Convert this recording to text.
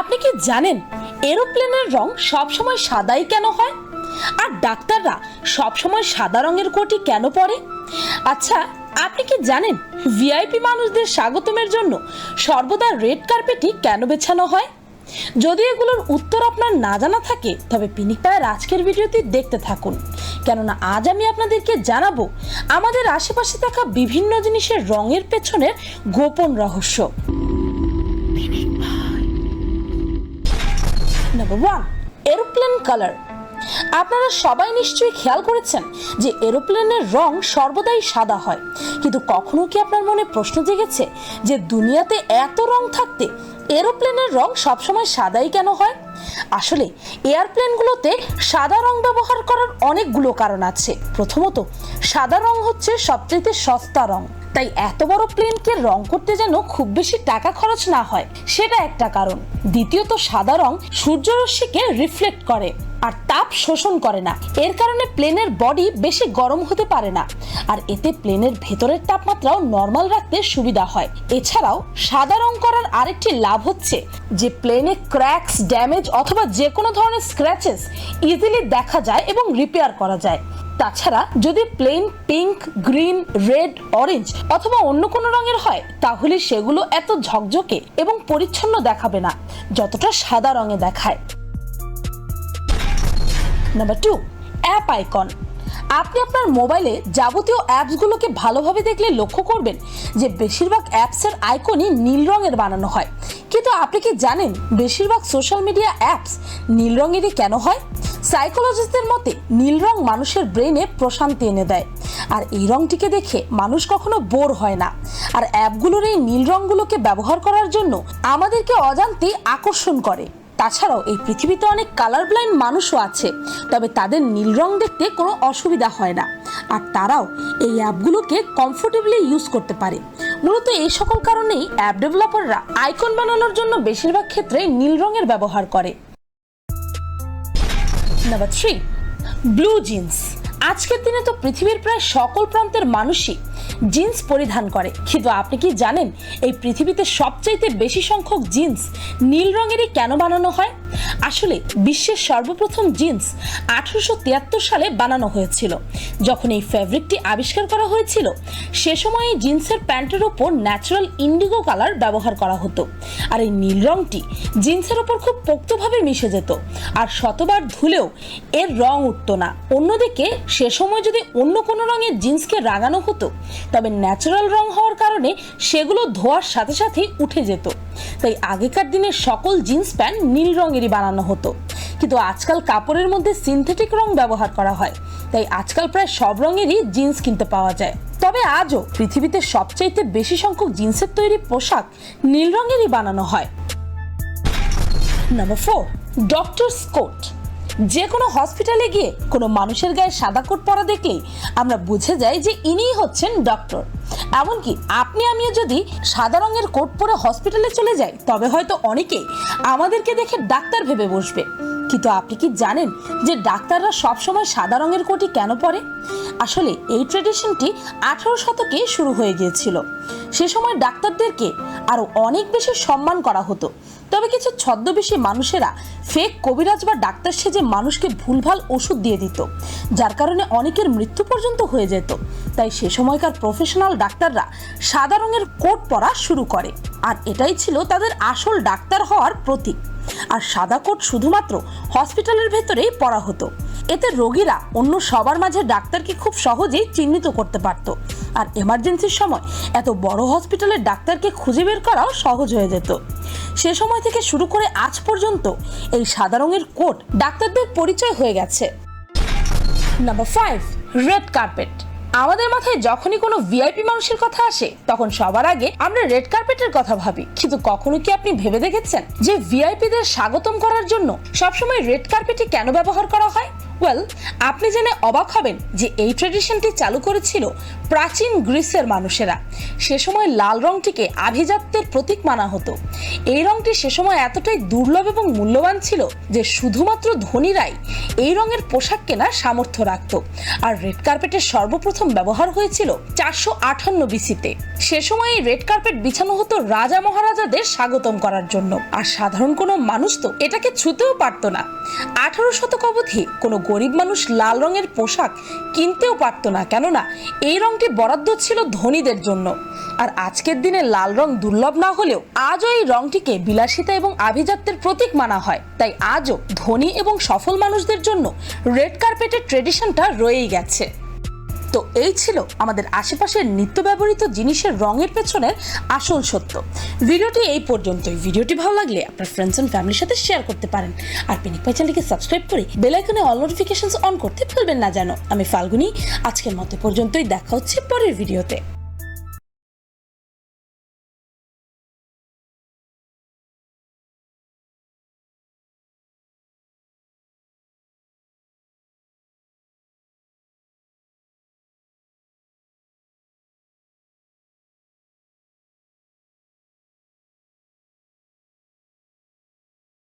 আপনি কি জানেন, এরোপ্লেনের রং সবসময় সাদাই কেন হয়? আর ডাক্তাররা সবসময় সাদা রঙের কোটি কেন পরে? আচ্ছা আপনি কি জানেন ভিআইপি মানুষদের স্বাগতমের জন্য সর্বদা রেড কার্পেটই কেন বেছানো হয়? যদি এগুলোর উত্তর আপনার না জানা থাকে, তবে পিনিক পায়ের আজকের ভিডিওটি দেখতে থাকুন। কেননা আজ আমি আপনাদেরকে জানাব আমাদের আশেপাশে থাকা বিভিন্ন জিনিসের রঙের পেছনের গোপন রহস্য। নাম্বার ওয়ান এরোপ্লেন কালার আপনারা সবাই নিশ্চয়ই খেয়াল করেছেন যে এরোপ্লেনের রং সর্বদাই সাদা হয়। কিন্তু কখনো কি আপনার মনে প্রশ্ন জেগেছে যে দুনিয়াতে এত রং থাকতে এরোপ্লেনের রং সবসময় সাদাই কেন হয়? আসলে এয়ারপ্লেনগুলোতে সাদা রং ব্যবহার করার অনেকগুলো কারণ আছে। প্রথমত, সাদা রং হচ্ছে সবচেয়ে সস্তা রং। তাই এত বড় প্লেনকে রং করতে যেন খুব বেশি টাকা খরচ না হয়, সেটা একটা কারণ। দ্বিতীয়ত, সাদা রং সূর্যরশ্মিকে রিফ্লেক্ট করে, আর তাপ শোষণ করে না। এর কারণে প্লেনের বডি বেশি গরম হতে পারে না। আর এতে প্লেনের ভেতরের তাপমাত্রাও নর্মাল রাখতে সুবিধা হয়। এছাড়াও, সাদা রং করার আরেকটি লাভ হচ্ছে যে, প্লেনে ক্র্যাকস ড্যামেজ অথবা যে কোনো ধরনের স্ক্র্যাচেস ইজিলি দেখা যায় এবং রিপেয়ার করা যায়। তাছাড়া যদি plain pink green red orange অথবা অন্য কোনো রঙের হয়, তাহলে সেগুলো এত ঝকঝকে এবং পরিচ্ছন্ন দেখাবে না, যতটা সাদা রঙে দেখায়। নাম্বার টু অ্যাপ আইকন আপনি আপনার মোবাইলে যাবতীয় অ্যাপসগুলোকে ভালোভাবে দেখলে লক্ষ্য করবেন যে বেশিরভাগ অ্যাপসের আইকনই নীল রঙের বানানো হয়। কিন্তু আপনি কি জানেন বেশিরভাগ সোশ্যাল মিডিয়া অ্যাপস নীল রঙেরই কেন হয়? সাইকোলজিস্টদের মতে, নীল রং মানুষের ব্রেনে প্রশান্তি এনে দেয়। আর এই রংটিকে দেখে মানুষ কখনো বোর হয় না। আর অ্যাপগুলোর এই নীল রঙগুলোকে ব্যবহার করার জন্য আমাদেরকে অজান্তে আকর্ষণ করে। তাছাড়াও এই পৃথিবীতে অনেক কালার ব্লাইন্ড মানুষও আছে, তবে তাদের নীল রং দেখতে কোনো অসুবিধা হয় না। আর তারাও এই অ্যাপগুলোকে কমফোর্টেবলি ইউজ করতে পারে। মূলত এই সকল কারণেই অ্যাপ ডেভেলপাররা আইকন বানানোর জন্য বেশিরভাগ ক্ষেত্রে নীল রঙের ব্যবহার করে। নাম্বার থ্রি ব্লু জিন্স আজকের দিনে তো পৃথিবীর প্রায় সকল প্রান্তের মানুষই জিন্স পরিধান করে। কিন্তু আপনি কি জানেন, এই পৃথিবীতে সবচাইতে বেশি সংখ্যক জিন্স নীল রঙেরই কেন বানানো হয়? আসলে বিশ্বের সর্বপ্রথম জিন্স আঠারোশো তিয়াত্তর সালে বানানো হয়েছিল। যখন এই ফ্যাব্রিকটি আবিষ্কার করা হয়েছিল, সে সময় জিন্সের প্যান্টের ওপর ন্যাচারাল ইন্ডিগো কালার ব্যবহার করা হতো। আর এই নীল রংটি জিন্সের ওপর খুব পোক্তভাবে মিশে যেত। আর শতবার ধুলেও এর রং উঠতো না। অন্যদিকে, সে সময় যদি অন্য কোনো রঙের জিন্সকে রাগানো হতো তবে ন্যাচারাল রং হওয়ার কারণে সেগুলো ধোয়ার সাথে সাথেই উঠে যেত। তাই আগেকার দিনের সকল জিন্স প্যান্ট নীল রঙেরই বানানো হতো। কিন্তু আজকাল কাপড়ের মধ্যে সিনথেটিক রং ব্যবহার করা হয়। তাই আজকাল প্রায় সব রঙেরই জিন্স কিনতে পাওয়া যায়। তবে আজও পৃথিবীতে সবচাইতে বেশি সংখ্যক জিন্সের তৈরি পোশাক নীল রঙেরই বানানো হয়। নাম্বার ফোর ডক্টরস কোট যে কোনো হসপিটালে গিয়ে কোনো মানুষের গায়ে সাদা কোট পরা দেখলেই আমরা বুঝে যাই যে ইনিই হচ্ছেন ডক্টর এমনকি আপনি আমিও যদি সাদা রঙের কোট পরে হসপিটালে চলে যাই, তবে হয়তো অনেকেই আমাদেরকে দেখে ডাক্তার ভেবে বসবে। কিন্তু আপনি কি জানেন যে ডাক্তাররা সবসময় সাদা রঙের কোটই কেন পরে? আসলে এই ট্রেডিশনটি আঠারো শতকে শুরু হয়ে গিয়েছিল। সে সময় ডাক্তারদেরকে আরও অনেক বেশি সম্মান করা হতো। তবে কিছু ছদ্মবেশী মানুষেরা ফেক কবিরাজ বা ডাক্তার সেজে মানুষকে ভুলভাল ওষুধ দিয়ে দিত, যার কারণে অনেকের মৃত্যু পর্যন্ত হয়ে যেত। তাই সে সময়কার প্রফেশনাল ডাক্তাররা সাদা রঙের কোট পরা শুরু করে। আর এটাই ছিল তাদের আসল ডাক্তার হওয়ার প্রতীক। আর সাদা কোট শুধুমাত্র হসপিটালের ভেতরেই পরা হতো। এতে রোগীরা অন্য সবার মাঝে ডাক্তারকে খুব সহজেই চিহ্নিত করতে পারত। আর এমার্জেন্সির সময় এত বড় হসপিটালের ডাক্তারকে খুঁজে বের করাও সহজ হয়ে যেত। সে সময় থেকে শুরু করে আজ পর্যন্ত এই সাদা রঙের কোট ডাক্তারদের পরিচয় হয়ে গেছে। নাম্বার ফাইভ রেড কার্পেট আমাদের মাথায় যখনই কোনো ভিআইপি মানুষের কথা আসে, তখন সবার আগে আমরা রেড কার্পেটের কথা ভাবি। কিন্তু কখনো কি আপনি ভেবে দেখেছেন যে ভিআইপিদের স্বাগতম করার জন্য সবসময় রেড কার্পেটই কেন ব্যবহার করা হয়? ওয়েল আপনি জেনে অবাক হবেন যে এই ট্রেডিশনটি চালু করেছিল প্রাচীন গ্রিসের মানুষেরা। সে সময় লাল রংটিকে আভিজাত্যের প্রতীক মানা হতো। এই রংটি সে সময় এতটাই দুর্লভ এবং মূল্যবান ছিল যে শুধুমাত্র ধনীরাই এই রঙের পোশাক কেনার সামর্থ্য রাখত। আর রেড কার্পেটের সর্বপ্রথম ব্যবহার হয়েছিল চারশো আটান্ন বিসিতে। সে সময় এই রেড কার্পেট বিছানো হতো রাজা মহারাজাদের স্বাগতম করার জন্য। আর সাধারণ কোনো মানুষ তো এটাকে ছুতেও পারতো না। আঠারো শতক অবধি কোনো গরিব মানুষ লাল রঙের পোশাক কিনতেও পারত না। কেননা এই রংটি বরাদ্দ ছিল ধনীদের জন্য। আর আজকের দিনে লাল রং দুর্লভ না হলেও আজও এই রংটিকে বিলাসিতা এবং আভিজাত্যের প্রতীক মানা হয়। তাই আজও ধনী এবং সফল মানুষদের জন্য রেড কার্পেটের ট্রেডিশনটা রয়েই গেছে। তো এই ছিল আমাদের আশেপাশের নিত্য ব্যবহৃত জিনিসের রঙের পেছনের আসল সত্য। ভিডিওটি এই পর্যন্তই। ভিডিওটি ভালো লাগলে আপনার ফ্রেন্ডস অ্যান্ড ফ্যামিলির সাথে শেয়ার করতে পারেন। আর পিনিক পাই চ্যানেলকে সাবস্ক্রাইব করে বেলাইকনে অল নোটিফিকেশনস অন করতে ভুলবেন না জানো আমি ফাল্গুনি, আজকের মতো পর্যন্তই। দেখা হচ্ছে পরের ভিডিওতে